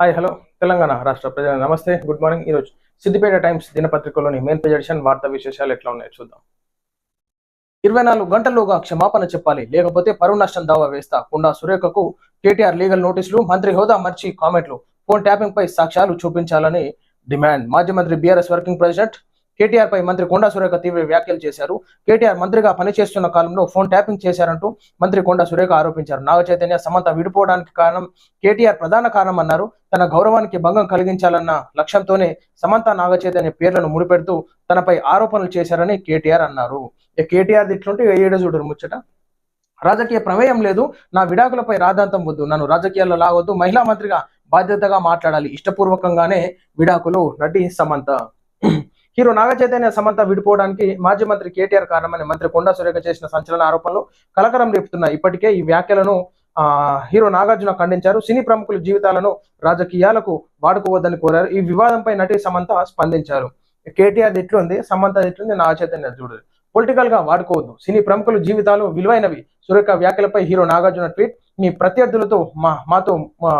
Hi hello Telangana రాష్ట్ర ప్రజల నమస్తే గుడ్ మార్నింగ్ ఈరోజు సిద్దిపేట టైమ్స్ దినపత్రికలోని మెయిన్ పేజ్ ఎడిషన్ వార్తా విశేషాలు ఎట్లా ఉన్నాయో చూద్దాం. ఇరవై నాలుగు గంటల్లోగా క్షమాపణ చెప్పాలి. లేకపోతే పరువు నష్టం దావా వేస్తా. కుండా సురేఖకు కేటీఆర్ లీగల్ నోటీసులు మంత్రి హోదా మర్చి కామెంట్లు. ఫోన్ ట్యాపింగ్ పై సాక్ష్యాలు చూపించాలని డిమాండ్. మాజీ మంత్రి బీఆర్ఎస్ వర్కింగ్ ప్రెసిడెంట్ కేటీఆర్ పై మంత్రి కొండా సురేఖ తీవ్ర వ్యాఖ్యలు చేశారు. కేటీఆర్ మంత్రిగా పనిచేస్తున్న కాలంలో ఫోన్ ట్యాపింగ్ చేశారంటూ మంత్రి కొండా సురేఖ ఆరోపించారు. నాగ చైతన్య సమంత విడిపోవడానికి కారణం కేటీఆర్ ప్రధాన కారణం అన్నారు. తన గౌరవానికి భంగం కలిగించాలన్న లక్ష్యంతోనే సమంత నాగ చైతన్య పేర్లను ముడిపెడుతూ తనపై ఆరోపణలు చేశారని కేటీఆర్ అన్నారు. కేటీఆర్ ఇట్లుంటే ఏడో చూడరు ముచ్చట? రాజకీయ ప్రమేయం లేదు. నా విడాకులపై రాధాంతం వద్దు. నన్ను రాజకీయాల్లో లాగొద్దు. మహిళా మంత్రిగా బాధ్యతగా మాట్లాడాలి. ఇష్టపూర్వకంగానే విడాకులు నటి సమంత. హీరో నాగ చైతన్య సమంత విడిపోవడానికి మాజీ మంత్రి కేటీఆర్ కారణమని మంత్రి కొండా సురేఖ చేసిన సంచలన ఆరోపణలు కలకరం రేపుతున్నాయి ఇప్పటికే ఈ వ్యాఖ్యలను ఆ హీరో నాగార్జున ఖండించారు. సినీ ప్రముఖుల జీవితాలను రాజకీయాలకు వాడుకోవద్దని కోరారు. ఈ వివాదంపై నటి సమంత స్పందించారు. కేటీఆర్ ఎట్లుంది? సమంత ఎట్లుంది? నాగ చైతన్య చూడదు పొలిటికల్గా వాడుకోవద్దు. సినీ ప్రముఖుల జీవితాలు విలువైనవి. సురేఖ వ్యాఖ్యలపై హీరో నాగార్జున ట్వీట్ మీ ప్రత్యర్థులతో మా మాతో మా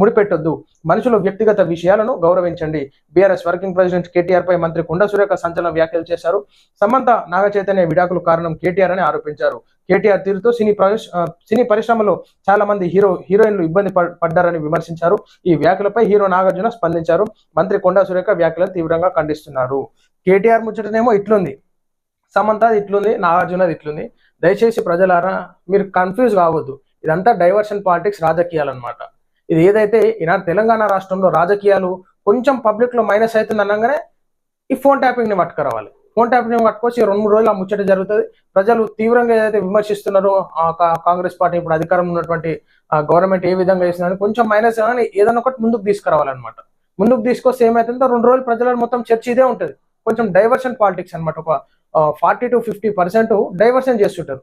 ముడిపెట్టొద్దు. మనుషుల వ్యక్తిగత విషయాలను గౌరవించండి. బీఆర్ఎస్ వర్కింగ్ ప్రెసిడెంట్ కేటీఆర్ పై మంత్రి కొండ సురేఖ సంచలన వ్యాఖ్యలు చేశారు. సమంత నాగచైతన్య విడాకులు కారణం కేటీఆర్ అని ఆరోపించారు. కేటీఆర్ తీరుతో సినీ సినీ పరిశ్రమలో చాలా మంది హీరో హీరోయిన్లు ఇబ్బంది పడ్డారని విమర్శించారు. ఈ వ్యాఖ్యలపై హీరో నాగార్జున స్పందించారు. మంత్రి కొండా సురేఖ వ్యాఖ్యలను తీవ్రంగా ఖండిస్తున్నారు. కేటీఆర్ ముచ్చటనేమో ఇట్లుంది. సమంత ఇట్లుంది నాగార్జునది ఇట్లుంది. దయచేసి ప్రజలారా మీరు కన్ఫ్యూజ్ కావద్దు. ఇదంతా డైవర్షన్ పాలిటిక్స్ రాజకీయాలన్నమాట. ఇది ఏదైతే ఈనాడు తెలంగాణ రాష్ట్రంలో రాజకీయాలు కొంచెం పబ్లిక్లో మైనస్ అవుతుంది అనగానే ఈ ఫోన్ ట్యాపింగ్ని పట్టుకురావాలి. ఫోన్ ట్యాపింగ్ని పట్టుకొచ్చి రెండు మూడు రోజులు ఆ ముచ్చట జరుగుతుంది. ప్రజలు తీవ్రంగా ఏదైతే విమర్శిస్తున్నారో ఆ కాంగ్రెస్ పార్టీ ఇప్పుడు అధికారంలో ఉన్నటువంటి గవర్నమెంట్ ఏ విధంగా చేసిందని కొంచెం మైనస్ కానీ ఏదైనా ఒకటి ముందుకు తీసుకురావాలన్నమాట. ముందుకు తీసుకొస్తే ఏమైతుందో రెండు రోజులు ప్రజల మొత్తం చర్చ ఇదే ఉంటుంది. కొంచెం డైవర్షన్ పాలిటిక్స్ అన్నమాట. ఒక forty to fifty percent diversion చేస్తుంటారు.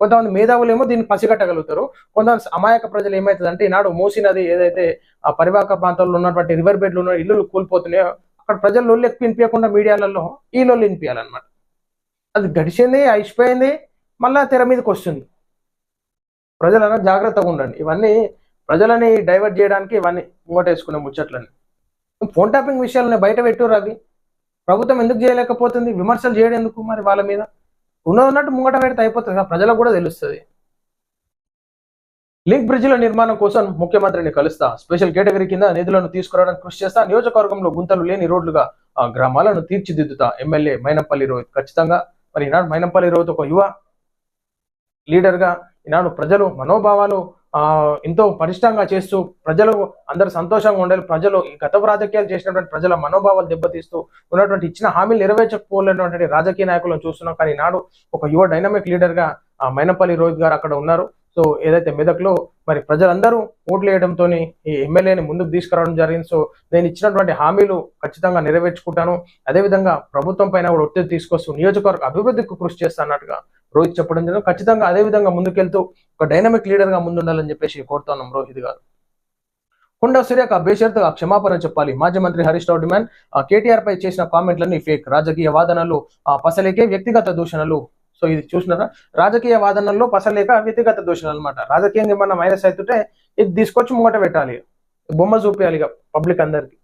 కొంతమంది మేధావులు ఏమో దీన్ని పసిగట్టగలుగుతారు. కొంతమంది అమాయక ప్రజలు ఏమవుతుందంటే ఈనాడు మూసీ నది ఏదైతే ఆ పరివాహక ప్రాంతాల్లో ఉన్నటువంటి రివర్ బెడ్లు ఉన్న ఇల్లులు కూలిపోతున్నాయో అక్కడ ప్రజలు లొల్లు ఎక్కువ వినిపించకుండా మీడియాలలో ఈ లొల్లు వినిపించాలన్నమాట. అది గడిచింది అయిపోయింది మళ్ళా తెర మీదకి వస్తుంది. ప్రజలన్నా జాగ్రత్తగా ఉండండి. ఇవన్నీ ప్రజలని డైవర్ట్ చేయడానికి ఇవన్నీ ఇంకోటేసుకునే ముచ్చట్లని ఫోన్ ట్యాపింగ్ విషయాలని బయట పెట్టు రవి ప్రభుత్వం ఎందుకు చేయలేకపోతుంది? విమర్శలు చేయడం ఎందుకు మరి వాళ్ళ మీద? ఉన్నదన్నట్టు ముంగట పెడితే అయిపోతుంది కదా ప్రజలకు కూడా తెలుస్తుంది. లింక్ బ్రిడ్జిల నిర్మాణం కోసం ముఖ్యమంత్రిని కలుస్తా. స్పెషల్ కేటగిరీ కింద నిధులను తీసుకురావడానికి కృషి చేస్తా. నియోజకవర్గంలో గుంతలు లేని రోడ్లుగా ఆ గ్రామాలను తీర్చిదిద్దుతా. ఎమ్మెల్యే మైనంపల్లి రోహిత్. ఖచ్చితంగా. మరి ఈనాడు మైనంపల్లి రోహిత్ ఒక యువ లీడర్గా ఈనాడు ప్రజలు మనోభావాలు ఆ ఎంతో పరిష్టంగా చేస్తూ ప్రజలు అందరూ సంతోషంగా ఉండాలి. ప్రజలు ఈ గత రాజకీయాలు చేసినటువంటి ప్రజల మనోభావాలు దెబ్బతీస్తూ ఉన్నటువంటి ఇచ్చిన హామీలు నెరవేర్చకపోలేనటువంటి రాజకీయ నాయకులను చూస్తున్నాం. కానీ ఈనాడు ఒక యువ డైనమిక్ లీడర్గా మైనపల్లి రోహిత్ గారు అక్కడ ఉన్నారు. సో ఏదైతే మెదక్లో మరి ప్రజలందరూ ఓట్లు వేయడంతో ఈ ఎమ్మెల్యేని ముందుకు తీసుకురావడం జరిగింది. సో నేను ఇచ్చినటువంటి హామీలు ఖచ్చితంగా నెరవేర్చుకుంటాను. అదేవిధంగా ప్రభుత్వం పైన కూడా ఒత్తిడి తీసుకొస్తూ నియోజకవర్గ అభివృద్ధికి కృషి చేస్తానట్టుగా రోహిత్ చెప్పడం జరిగింది. ఖచ్చితంగా అదే విధంగా ముందుకెళ్తూ ఒక డైనమిక్ లీడర్గా ముందుండాలని చెప్పేసి కోరుతున్నాం రోహిత్ గారు. కొండా సూర్యక బేషరతుగా క్షమాపణ చెప్పాలి. మాజీ మంత్రి హరీష్ రావు డిమాండ్. కేటీఆర్ పై చేసిన కామెంట్లన్నీ ఫేక్ రాజకీయ వాదనలు ఆ, పసలేకే వ్యక్తిగత దూషణలు. సో ఇది చూసినారా? రాజకీయ వాదనల్లో పసలేక వ్యక్తిగత దూషణలు అనమాట రాజకీయంగా ఏమన్నా మైనస్ అవుతుంటే ఇది తీసుకొచ్చి ముంగట పెట్టాలి. బొమ్మ చూపించాలి ఇక పబ్లిక్ అందరికి.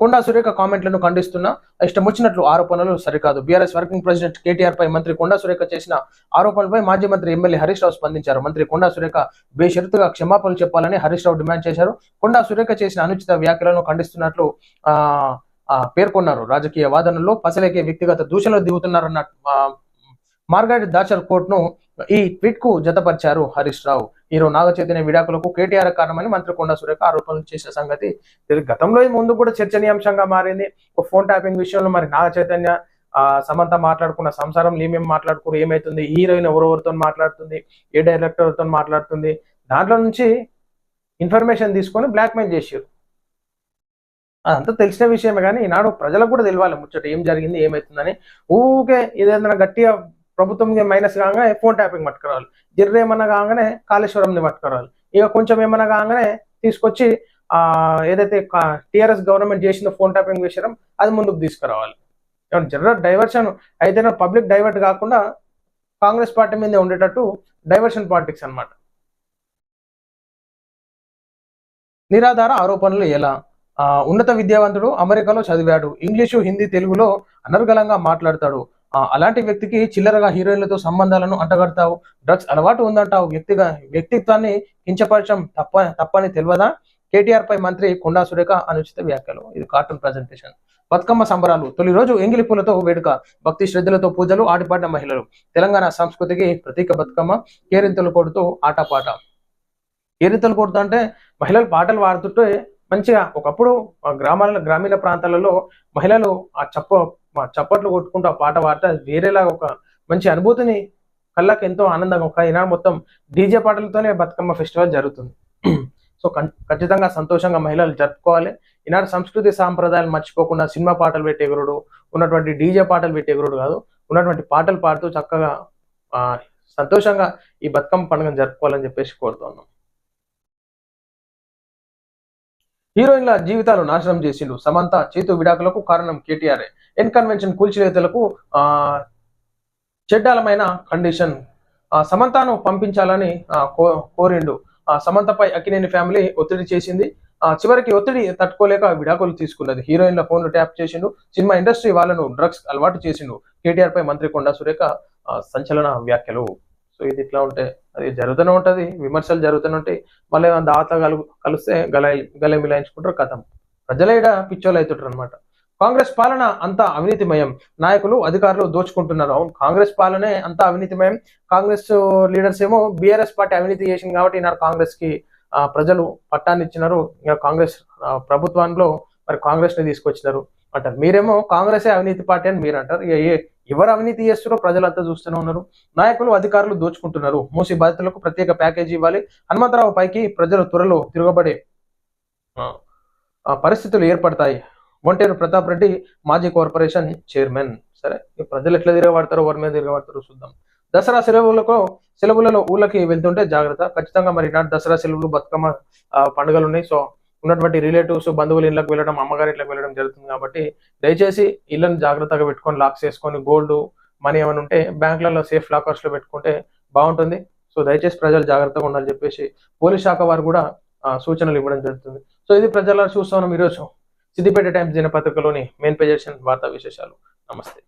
కొండా సురేఖ కామెంట్లను ఖండిస్తున్న ఇష్టం వచ్చినట్లు ఆరోపణలు సరికాదు. బీఆర్ఎస్ వర్కింగ్ ప్రెసిడెంట్ కేటీఆర్ పై మంత్రి కొండా సురేఖ చేసిన ఆరోపణలపై మాజీ మంత్రి ఎమ్మెల్యే హరీష్ రావు స్పందించారు. మంత్రి కొండా సురేఖ బేషరతుగా క్షమాపణలు చెప్పాలని హరీష్ రావు డిమాండ్ చేశారు. కొండా సురేఖ చేసిన అనుచిత వ్యాఖ్యలను ఖండిస్తున్నట్లు ఆ పేర్కొన్నారు. రాజకీయ వాదనల్లో పసలేకే వ్యక్తిగత దూషణలు దిగుతున్నారన్న మార్గారెట్ దాచర్ కోర్టును ఈ ట్వీట్కు జతపరిచారు హరీష్ రావు. హీరో నాగ చైతన్య విడాకులకు కేటీఆర్ కారణమని మంత్రి కొండా సురేఖ ఆరోపణలు చేసే సంగతి గతంలో ముందు కూడా చర్చనీయాంశంగా మారింది. ఒక ఫోన్ ట్యాపింగ్ విషయంలో మరి నాగ చైతన్య ఆ సమంత మాట్లాడుకున్న సంసారం ఏమేమి మాట్లాడుకున్నారు ఏమైతుంది? హీరోయిన్ ఎవరెవరితో మాట్లాడుతుంది? ఏ డైరెక్టర్తో మాట్లాడుతుంది? దాంట్లో నుంచి ఇన్ఫర్మేషన్ తీసుకొని బ్లాక్మెయిల్ చేసారు అదంతా తెలిసిన విషయమే కానీ ఈనాడు ప్రజలకు కూడా తెలియాలి ముచ్చట ఏం జరిగింది ఏమైతుందని. ఊకే ఏదైనా గట్టిగా ప్రభుత్వం మైనస్ కాగానే ఫోన్ ట్యాపింగ్ పట్టుకురావాలి. జర్ర ఏమన్నా కాగానే కాళేశ్వరంని పట్టుకురావాలి. ఇక కొంచెం ఏమన్నా కాగానే తీసుకొచ్చి ఆ ఏదైతే టిఆర్ఎస్ గవర్నమెంట్ చేసిన ఫోన్ ట్యాపింగ్ విషయం అది ముందుకు తీసుకురావాలి. జర్ర డైవర్షన్ అయితే పబ్లిక్ డైవర్ట్ కాకుండా కాంగ్రెస్ పార్టీ మీదే ఉండేటట్టు డైవర్షన్ పాలిటిక్స్ అన్నమాట. నిరాధార ఆరోపణలు ఎలా? ఆ, ఉన్నత విద్యావంతుడు అమెరికాలో చదివాడు. ఇంగ్లీషు హిందీ తెలుగులో అనర్గళంగా మాట్లాడతాడు. అలాంటి వ్యక్తికి చిల్లరగా హీరోయిన్లతో సంబంధాలను అంటగడతావు? డ్రగ్స్ అలవాటు ఉందంటావు? వ్యక్తిగా వ్యక్తిత్వాన్ని కించపరచడం తప్ప తప్పని తెలియదా కేటీఆర్ పై మంత్రి కొండా సురేఖ అనుచిత వ్యాఖ్యలు. ఇది కార్టూన్ ప్రజెంటేషన్. బతుకమ్మ సంబరాలు. తొలి రోజు ఎంగిలి పూలతో వేడుక. భక్తి శ్రద్ధలతో పూజలు ఆడిపాడిన మహిళలు. తెలంగాణ సంస్కృతికి ప్రతీక బతుకమ్మ. కేరింతలు కొడుతూ ఆటపాట. కేరింతలు కొడుతూ అంటే మహిళలు పాటలు పాడుతుంటే మంచిగా ఒకప్పుడు ఆ గ్రామాల గ్రామీణ ప్రాంతాలలో మహిళలు ఆ చప్ప చప్పట్లు కొట్టుకుంటూ ఆ పాట పాడితే వేరేలాగా వేరేలా ఒక మంచి అనుభూతిని కళ్ళకి ఎంతో ఆనందంగా ఒక ఈనాడు మొత్తం డీజే పాటలతోనే బతుకమ్మ ఫెస్టివల్ జరుగుతుంది. సో ఖచ్చితంగా సంతోషంగా మహిళలు జరుపుకోవాలి. ఈనాడు సంస్కృతి సాంప్రదాయాలు మర్చిపోకుండా సినిమా పాటలు పెట్టేగురుడు ఉన్నటువంటి డీజే పాటలు పెట్టేగురుడు కాదు ఉన్నటువంటి పాటలు పాడుతూ చక్కగా సంతోషంగా ఈ బతుకమ్మ పండుగను జరుపుకోవాలని చెప్పేసి కోరుతున్నాం హీరోయిన్ల జీవితాలు నాశనం చేసిండు. సమంత చేతు విడాకులకు కారణం కేటీఆర్ ఎన్ కన్వెన్షన్ కూల్చివేతలకు ఆ చెడ్డాలమైన కండిషన్ ఆ సమంతను పంపించాలని కోరిండు. ఆ సమంతపై అకినేని ఫ్యామిలీ ఒత్తిడి చేసింది. ఆ చివరికి ఒత్తిడి తట్టుకోలేక విడాకులు తీసుకున్నది. హీరోయిన్ల ఫోన్లు ట్యాప్ చేసిండు. సినిమా ఇండస్ట్రీ వాళ్ళను డ్రగ్స్ అలవాటు చేసిండు. కేటీఆర్ పై మంత్రి కొండా సురేఖ సంచలన వ్యాఖ్యలు. సో ఇది ఇట్లా ఉంటే అది జరుగుతూనే ఉంటుంది విమర్శలు జరుగుతూనే ఉంటాయి. మళ్ళీ ఏమైనా దాత కలు కలిస్తే గల గల మిలాయించుకుంటారు కథం. ప్రజలేడ పిచ్చోళ్ళు అవుతుంటారు అనమాట కాంగ్రెస్ పాలన అంతా అవినీతిమయం. నాయకులు అధికారులు దోచుకుంటున్నారు. అవును కాంగ్రెస్ పాలనే అంతా అవినీతిమయం. కాంగ్రెస్ లీడర్స్ ఏమో బీఆర్ఎస్ పార్టీ అవినీతి చేసింది కాబట్టి ఈనాడు కాంగ్రెస్కి ప్రజలు పట్టాన్ని ఇచ్చినారు ఇంకా కాంగ్రెస్ ప్రభుత్వంలో మరి కాంగ్రెస్ని తీసుకొచ్చినారు. అంటారు. మీరేమో కాంగ్రెసే అవినీతి పార్టీ అని మీరు అంటారు. ఏ- ఎవరు అవినీతి చేస్తారో ప్రజలంతా చూస్తూనే ఉన్నారు. నాయకులు అధికారులు దోచుకుంటున్నారు. మూసి బాధితులకు ప్రత్యేక ప్యాకేజీ ఇవ్వాలి. హనుమంతరావు పైకి ప్రజలు త్వరలో తిరగబడే పరిస్థితులు ఏర్పడతాయి. ఒంటేరు ప్రతాప్ రెడ్డి మాజీ కార్పొరేషన్ చైర్మన్. సరే ప్రజలు ఎట్లా తిరగబడతారో ఎవరి మీద తిరగబడతారో చూద్దాం. దసరా సెలవులకు సెలవులలో ఊళ్ళకి వెళ్తుంటే జాగ్రత్త. ఖచ్చితంగా మరి నాటి దసరా సెలవులు బతుకమ్మ పండుగలు ఉన్నాయి. సో ఉన్నటువంటి రిలేటివ్స్ బంధువులు ఇళ్ళకి వెళ్ళడం అమ్మగారి ఇళ్ళకి వెళ్ళడం జరుగుతుంది కాబట్టి దయచేసి ఇళ్ళని జాగ్రత్తగా పెట్టుకొని లాక్స్ చేసుకొని గోల్డ్ మనీ ఏమైనా ఉంటే బ్యాంకులలో సేఫ్ లాకర్స్లో పెట్టుకుంటే బాగుంటుంది. సో దయచేసి ప్రజలు జాగ్రత్తగా ఉండాలని చెప్పేసి పోలీస్ శాఖ వారు కూడా సూచనలు ఇవ్వడం జరుగుతుంది. సో ఇది ప్రజల చూస్తున్నాం ఈరోజు. సిద్దిపేట టైమ్స్ దినపత్రికలోని మెయిన్ పేజెస్ వార్తా విశేషాలు. నమస్తే.